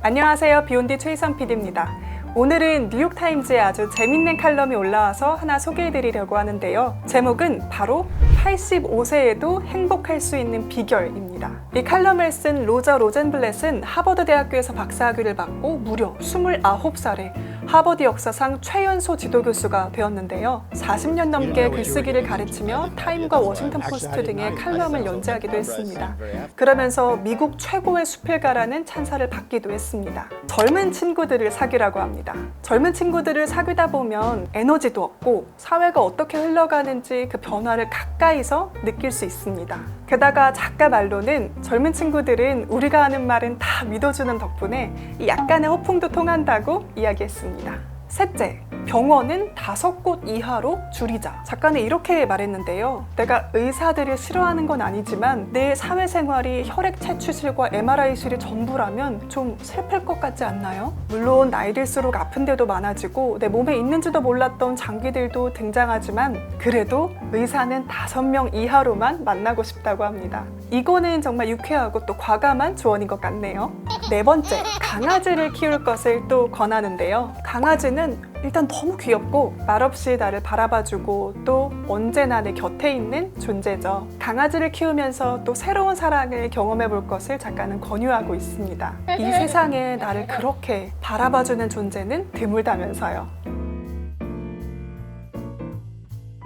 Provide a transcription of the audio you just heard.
안녕하세요. 비욘디 최희선 PD입니다. 오늘은 뉴욕타임즈에 아주 재밌는 칼럼이 올라와서 하나 소개해드리려고 하는데요. 제목은 바로 85세에도 행복할 수 있는 비결입니다. 이 칼럼을 쓴 로저 로젠블렛은 하버드 대학교에서 박사학위를 받고 무려 29살에 하버드 역사상 최연소 지도교수가 되었는데요. 40년 넘게 글쓰기를 가르치며 타임과 워싱턴 포스트 등의 칼럼을 연재하기도 했습니다. 그러면서 미국 최고의 수필가라는 찬사를 받기도 했습니다. 젊은 친구들을 사귀라고 합니다. 젊은 친구들을 사귀다 보면 에너지도 얻고 사회가 어떻게 흘러가는지 그 변화를 가까이서 느낄 수 있습니다. 게다가 작가 말로는 젊은 친구들은 우리가 하는 말은 다 믿어주는 덕분에 이 약간의 호풍도 통한다고 이야기했 습니다. 셋째, 병원은 다섯 곳 이하로 줄이자. 작가는 이렇게 말했는데요. 내가 의사들을 싫어하는 건 아니지만 내 사회생활이 혈액 채취실과 MRI실이 전부라면 좀 슬플 것 같지 않나요? 물론 나이 들수록 아픈 데도 많아지고 내 몸에 있는지도 몰랐던 장기들도 등장하지만 그래도 의사는 다섯 명 이하로만 만나고 싶다고 합니다. 이거는 정말 유쾌하고 또 과감한 조언인 것 같네요. 네 번째, 강아지를 키울 것을 또 권하는데요. 강아지는 일단 너무 귀엽고 말없이 나를 바라봐주고 또 언제나 내 곁에 있는 존재죠. 강아지를 키우면서 또 새로운 사랑을 경험해 볼 것을 작가는 권유하고 있습니다. 이 세상에 나를 그렇게 바라봐주는 존재는 드물다면서요.